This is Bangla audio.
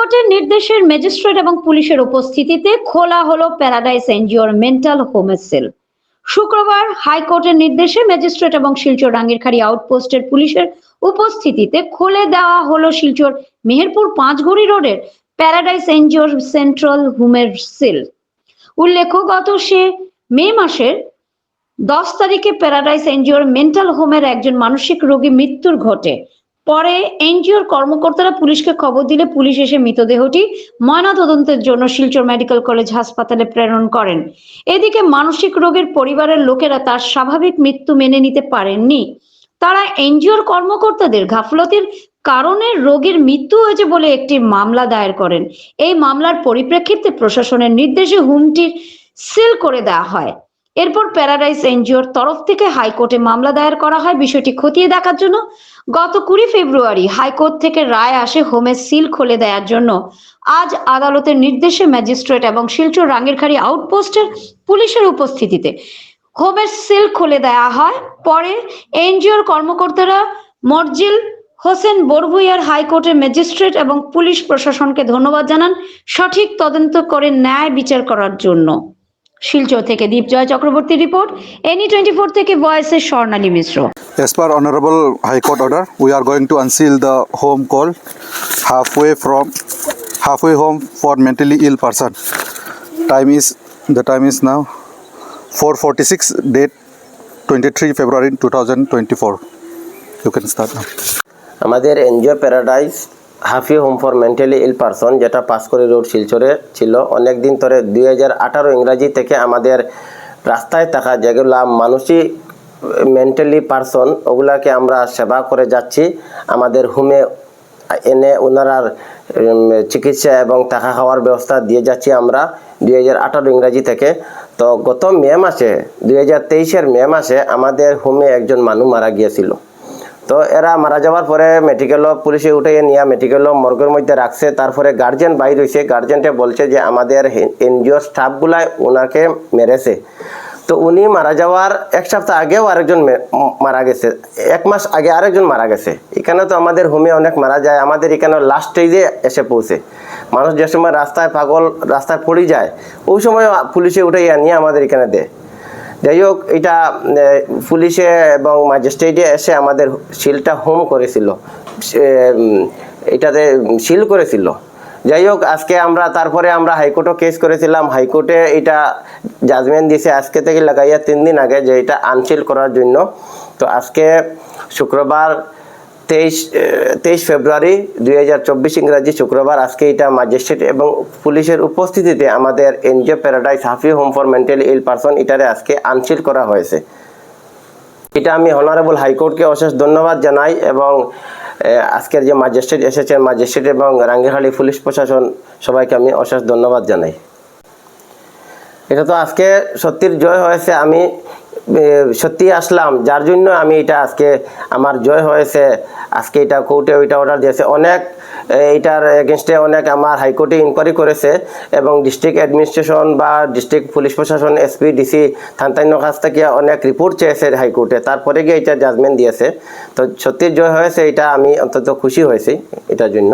হাইকোর্টের নির্দেশের ম্যাজিস্ট্রেট এবং পুলিশের উপস্থিতিতে খোলা হলো প্যারাডাইস এনজিওর মেন্টাল হোমের সেল। শুক্রবার হাইকোর্টের নির্দেশে ম্যাজিস্ট্রেট এবং শিলচর রাঙ্গিরখাড়ি আউটপোস্টের পুলিশের উপস্থিতিতে খুলে দেওয়া হলো শিলচর মেহেরপুর পাঁচঘড়ি রোডের প্যারাডাইস এনজিওর সেন্ট্রাল হোমের সেল। উল্লেখ্য, গত সে মে মাসের দশ তারিখে প্যারাডাইস এনজিওর মেন্টাল হোমের একজন মানসিক রোগী মৃত্যুর ঘটে। পরে এনজিওর কর্মকর্তারা পুলিশকে খবর দিলে পুলিশ এসে মৃতদেহটি ময়নাতদন্তের জন্য শিলচর মেডিকেল কলেজ হাসপাতালে প্রেরণ করেন। এদিকে মানসিক রোগের পরিবারের লোকেরা তার স্বাভাবিক মৃত্যু মেনে নিতে পারেননি। তারা এনজিওর কর্মকর্তাদের গাফলতির কারণে রোগীর মৃত্যু হয়েছে বলে একটি মামলা দায়ের করেন। এই মামলার পরিপ্রেক্ষিতে প্রশাসনের নির্দেশে হুমটির সিল করে দেওয়া হয়। এরপর প্যারাডাইস এনজিওর তরফ থেকে হাইকোর্টে মামলা দায়ের করা হয়। বিষয়টি খতিয়ে দেখার জন্য গত কুড়ি ফেব্রুয়ারি হাইকোর্ট থেকে রায় আসে হোমের সিল খুলে দেওয়ার জন্য। আজ আদালতের নির্দেশে ম্যাজিস্ট্রেট এবং শিলচর রাঙ্গিরখাড়ি আউটপোস্টের পুলিশের উপস্থিতিতে হোমের সিল খুলে দেওয়া হয়। পরে এনজিওর কর্মকর্তারা মর্জিল হোসেন বরভুইয়ার হাইকোর্টের ম্যাজিস্ট্রেট এবং পুলিশ প্রশাসনকে ধন্যবাদ জানান। সঠিক তদন্ত করে ন্যায় বিচার করার জন্য। শিলচর থেকে Dipjoy Chakraborty report any twenty four থেকে ভয়েসের Swarnali Mishra As per Honorable High Court order, we are going to unseal the home called halfway from halfway home for mentally ill person. Time is the time is now 4:46 date 23 February 2024. You can start now. আমাদের NGO paradise halfway home for mentally ill person, যেটা পাঁচকড়ি রোড শিলচরে ছিল। অনেক দিন ধরে দুই হাজার আঠারো ইংরাজি থেকে আমাদের রাস্তায় থাকা যেগুলা মানসিক মেন্টালি পারসন, ওগুলাকে আমরা সেবা করে যাচ্ছি। আমাদের হোমে এনে ওনারার চিকিৎসা এবং টাকা খাওয়ার ব্যবস্থা দিয়ে যাচ্ছি আমরা দুই হাজার আঠারো ইংরাজি থেকে। তো গত মে মাসে, দুই হাজার তেইশের মে মাসে আমাদের হোমে একজন মানুষ মারা গিয়েছিল। তো এরা মারা যাওয়ার পরে মেডিকেল পুলিশে উঠে নিয়ে মেডিকেল মর্গের মধ্যে রাখছে। তারপরে গার্জেন বাইর হয়েছে গার্জেনটা বলছে যে, আমাদের এনজিও স্টাফগুলাই ওনাকে মেরেছে। তো উনি মারা যাওয়ার এক সপ্তাহ আগেও আরেকজন মারা গেছে। এক মাস আগে আরেকজন মারা গেছে। এখানে তো আমাদের হোমে অনেক মারা যায়। আমাদের এখানে লাস্ট স্টেজে এসে পৌঁছে। মানুষ যে সময় রাস্তায় পাগল, রাস্তায় পড়ে যায়, ওই সময় পুলিশে উঠে নিয়ে আমাদের এখানে দেয়। যাই হোক এটা পুলিশে এবং ম্যাজিস্ট্রেটে এসে আমাদের শিলটা হোম করেছিল। এটাতে সিল করেছিল। যাই হোক আজকে আমরা, তারপরে আমরা হাইকোর্টও কেস করেছিলাম। হাইকোর্টে এটা জাজমেন্ট দিছে আজকে থেকে লাগাইয়া তিন দিন আগে যে এটা আনসিল করার জন্য। তো আজকে শুক্রবার তেইশ তেইশ ফেব্রুয়ারি দুই হাজার চব্বিশ ইংরাজি শুক্রবার, আজকে এটা ম্যাজিস্ট্রেট এবং পুলিশের উপস্থিতিতে আমাদের NGO paradise halfway home for mentally ill person এটারে আজকে আনসিল করা হয়েছে। এটা আমি অনারেবল হাইকোর্টকে অশেষ ধন্যবাদ জানাই এবং আজকের যে ম্যাজিস্ট্রেট এসেছেন ম্যাজিস্ট্রেট এবং রাঙ্গিরহালি পুলিশ প্রশাসন সবাইকে আমি অশেষ ধন্যবাদ জানাই। এটা তো আজকে সত্যির জয় হয়েছে, আমি সত্যি আসলাম। যার জন্য আমি এটা আজকে, আমার জয় হয়েছে। আজকে এটা কোর্টে ওইটা অর্ডার দিয়েছে। অনেক এইটার এগেনস্টে অনেক আমার হাইকোর্টে ইনকোয়ারি করেছে এবং ডিস্ট্রিক্ট অ্যাডমিনিস্ট্রেশন বা ডিস্ট্রিক্ট পুলিশ প্রশাসন এসপি ডিসি থানতান্য কাছ থেকে অনেক রিপোর্ট চেয়েছে হাইকোর্টে। তারপরে গিয়ে এটা জাজমেন্ট দিয়েছে। তো সত্যি জয় হয়েছে, এটা আমি অন্তত খুশি হয়েছি এটার জন্য।